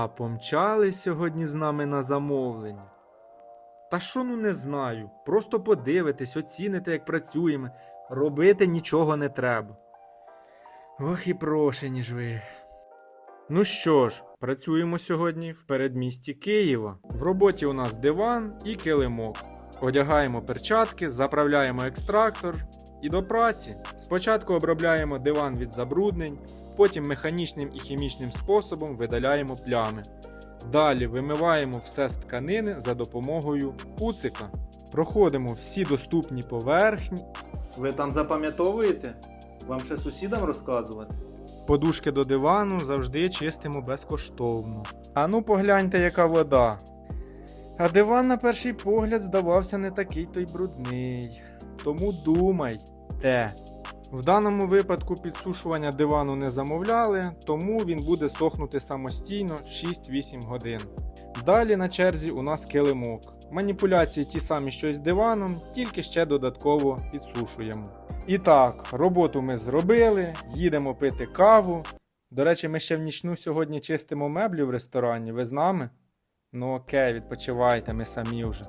А помчали сьогодні з нами на замовлення. Та що ну не знаю. Просто подивитись, оціните, як працюємо. Робити нічого не треба. Ох і прошені ж ви. Ну що ж, працюємо сьогодні в передмісті Києва. В роботі у нас диван і килимок. Одягаємо перчатки, заправляємо екстрактор і до праці. Спочатку обробляємо диван від забруднень, потім механічним і хімічним способом видаляємо плями. Далі вимиваємо все з тканини за допомогою пуцика. Проходимо всі доступні поверхні. Ви там запам'ятовуєте? Вам ще сусідам розказувати? Подушки до дивану завжди чистимо безкоштовно. А ну погляньте, яка вода. А диван на перший погляд здавався не такий то й брудний. Тому думайте. В даному випадку підсушування дивану не замовляли, тому він буде сохнути самостійно 6-8 годин. Далі на черзі у нас килимок. Маніпуляції ті самі, що й з диваном, тільки ще додатково підсушуємо. І так, роботу ми зробили, їдемо пити каву. До речі, ми ще в нічну сьогодні чистимо меблі в ресторані. Ви з нами? Ну окей, відпочивайте, ми самі вже.